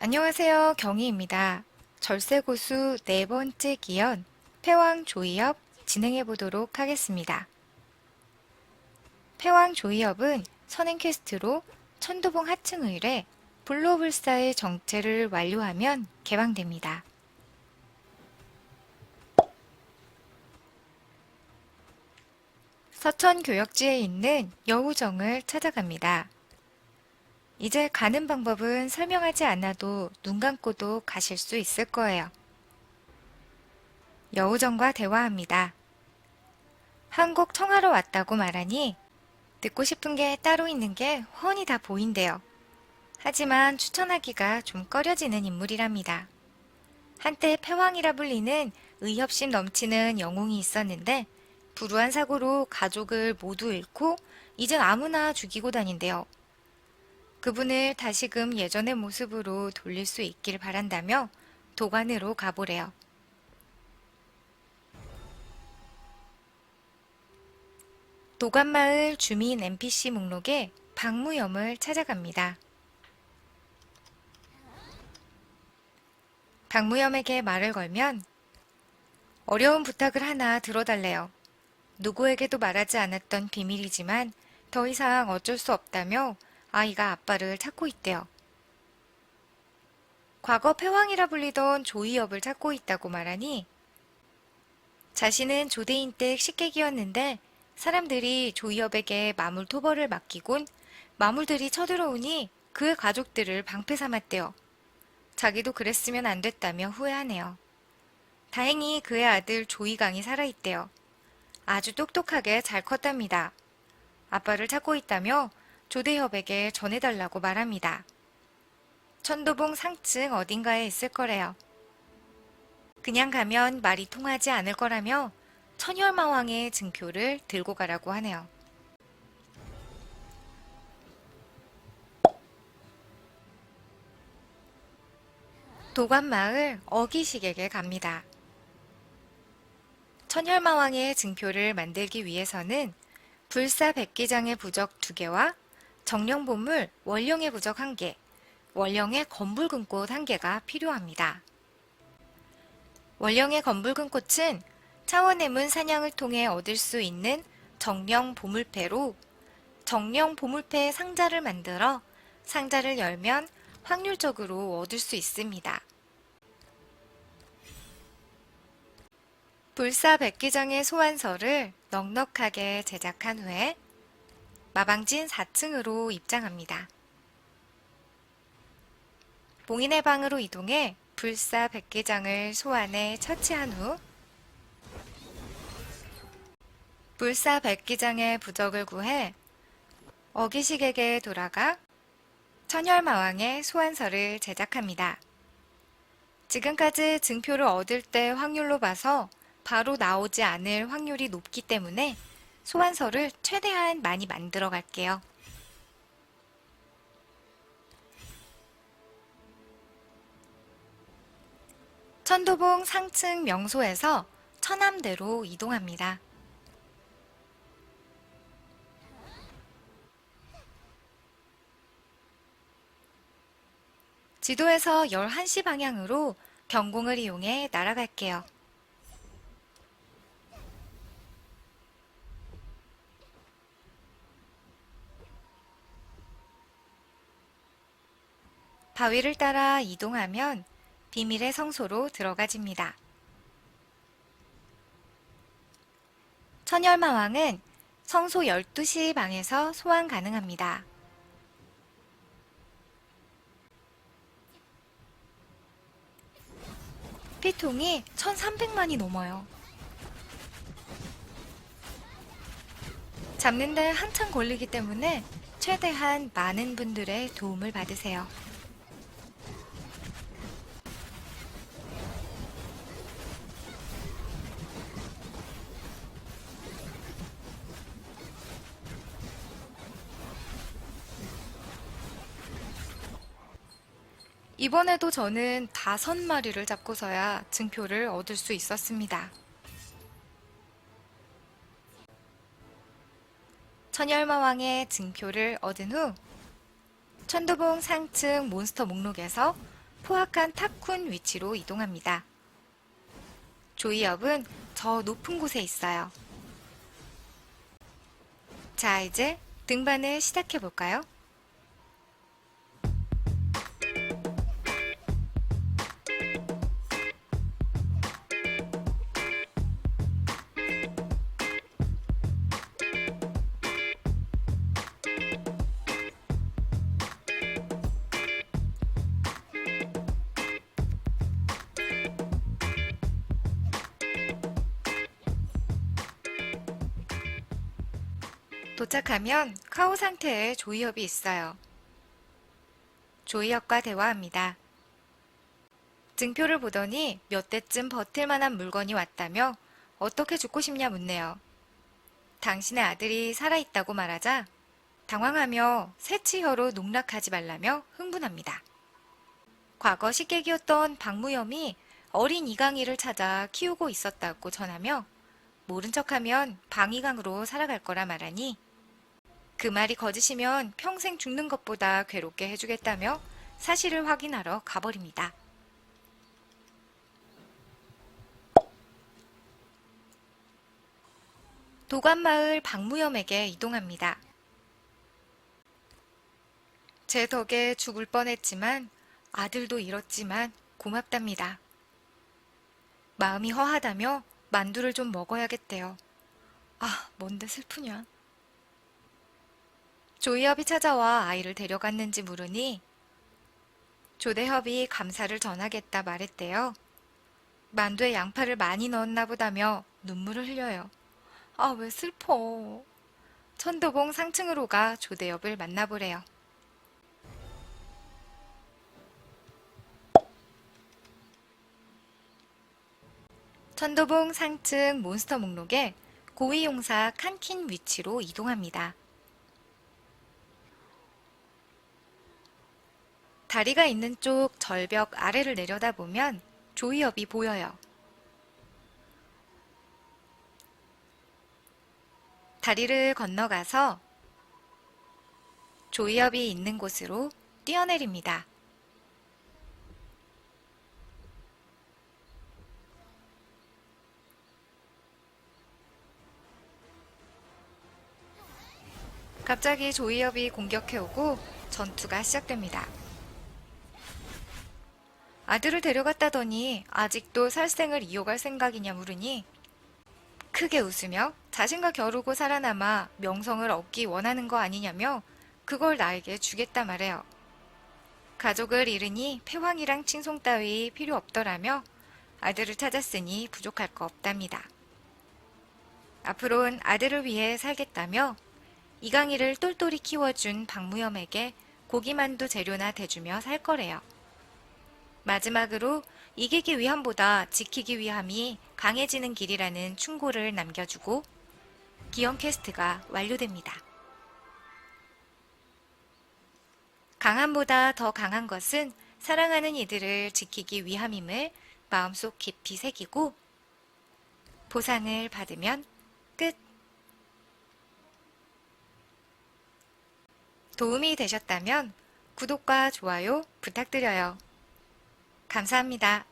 안녕하세요. 경희입니다. 절세고수 네 번째 기연 패왕 조이업 진행해 보도록 하겠습니다. 패왕 조이업은 선행 퀘스트로 천도봉 하층의뢰 블로불사의 정체를 완료하면 개방됩니다. 서천 교역지에 있는 여우정을 찾아갑니다. 이제 가는 방법은 설명하지 않아도 눈 감고도 가실 수 있을 거예요. 여우정과 대화합니다. 한국 청하러 왔다고 말하니 듣고 싶은 게 따로 있는 게 훤히 다 보인대요. 하지만 추천하기가 좀 꺼려지는 인물이랍니다. 한때 패왕이라 불리는 의협심 넘치는 영웅이 있었는데 불우한 사고로 가족을 모두 잃고 이젠 아무나 죽이고 다닌대요. 그분을 다시금 예전의 모습으로 돌릴 수 있길 바란다며 도관으로 가보래요. 도관마을 주민 NPC 목록에 박무염을 찾아갑니다. 박무염에게 말을 걸면 어려운 부탁을 하나 들어달래요. 누구에게도 말하지 않았던 비밀이지만 더 이상 어쩔 수 없다며 아이가 아빠를 찾고 있대요. 과거 패왕이라 불리던 조이업을 찾고 있다고 말하니 자신은 조대인 댁 식객이었는데 사람들이 조이업에게 마물 토벌을 맡기곤 마물들이 쳐들어오니 그의 가족들을 방패 삼았대요. 자기도 그랬으면 안 됐다며 후회하네요. 다행히 그의 아들 조이강이 살아있대요. 아주 똑똑하게 잘 컸답니다. 아빠를 찾고 있다며 조대협에게 전해달라고 말합니다. 천도봉 상층 어딘가에 있을 거래요. 그냥 가면 말이 통하지 않을 거라며 천혈마왕의 증표를 들고 가라고 하네요. 도관마을 어기식에게 갑니다. 천혈마왕의 증표를 만들기 위해서는 불사 백기장의 부적 2개와 정령보물 원령의 부적 1개, 원령의 검붉은꽃 1개가 필요합니다. 원령의 검붉은꽃은 차원의 문 사냥을 통해 얻을 수 있는 정령 보물패로 정령 보물패 상자를 만들어 상자를 열면 확률적으로 얻을 수 있습니다. 불사 백기장의 소환서를 넉넉하게 제작한 후에 마방진 4층으로 입장합니다. 봉인의 방으로 이동해 불사 백기장을 소환해 처치한 후 불사 백기장의 부적을 구해 어기식에게 돌아가 천혈마왕의 소환서를 제작합니다. 지금까지 증표를 얻을 때 확률로 봐서 바로 나오지 않을 확률이 높기 때문에 소환서를 최대한 많이 만들어 갈게요. 천도봉 상층 명소에서 천암대로 이동합니다. 지도에서 11시 방향으로 경공을 이용해 날아갈게요. 바위를 따라 이동하면 비밀의 성소로 들어가집니다. 천열마왕은 성소 12시 방에서 소환 가능합니다. 피통이 1300만이 넘어요. 잡는데 한참 걸리기 때문에 최대한 많은 분들의 도움을 받으세요. 이번에도 저는 다섯 마리를 잡고서야 증표를 얻을 수 있었습니다. 천열마왕의 증표를 얻은 후 천도봉 상층 몬스터 목록에서 포악한 탑쿤 위치로 이동합니다. 조이업은 저 높은 곳에 있어요. 자, 이제 등반을 시작해 볼까요? 도착하면 카오 상태의 조이업이 있어요. 조이업과 대화합니다. 증표를 보더니 몇 대쯤 버틸 만한 물건이 왔다며 어떻게 죽고 싶냐 묻네요. 당신의 아들이 살아있다고 말하자 당황하며 새치혀로 농락하지 말라며 흥분합니다. 과거 식객이었던 박무염이 어린 이강이를 찾아 키우고 있었다고 전하며 모른 척하면 방이강으로 살아갈 거라 말하니 그 말이 거짓이면 평생 죽는 것보다 괴롭게 해주겠다며 사실을 확인하러 가버립니다. 도관마을 박무염에게 이동합니다. 제 덕에 죽을 뻔했지만 아들도 잃었지만 고맙답니다. 마음이 허하다며 만두를 좀 먹어야겠대요. 아, 뭔데 슬프냐. 조이협이 찾아와 아이를 데려갔는지 물으니 조대협이 감사를 전하겠다 말했대요. 만두에 양파를 많이 넣었나 보다며 눈물을 흘려요. 아, 왜 슬퍼. 천도봉 상층으로 가 조대협을 만나보래요. 천도봉 상층 몬스터 목록에 고위용사 칸킨 위치로 이동합니다. 다리가 있는 쪽 절벽 아래를 내려다보면 조이업이 보여요. 다리를 건너가서 조이업이 있는 곳으로 뛰어내립니다. 갑자기 조이업이 공격해오고 전투가 시작됩니다. 아들을 데려갔다더니 아직도 살생을 이어갈 생각이냐 물으니 크게 웃으며 자신과 겨루고 살아남아 명성을 얻기 원하는 거 아니냐며 그걸 나에게 주겠다 말해요. 가족을 잃으니 패왕이랑 칭송 따위 필요 없더라며 아들을 찾았으니 부족할 거 없답니다. 앞으로는 아들을 위해 살겠다며 이강이를 똘똘히 키워준 박무염에게 고기만두 재료나 대주며 살 거래요. 마지막으로 이기기 위함보다 지키기 위함이 강해지는 길이라는 충고를 남겨주고 기영 캐스트가 완료됩니다. 강함보다 더 강한 것은 사랑하는 이들을 지키기 위함임을 마음속 깊이 새기고 보상을 받으면 끝. 도움이 되셨다면 구독과 좋아요 부탁드려요. 감사합니다.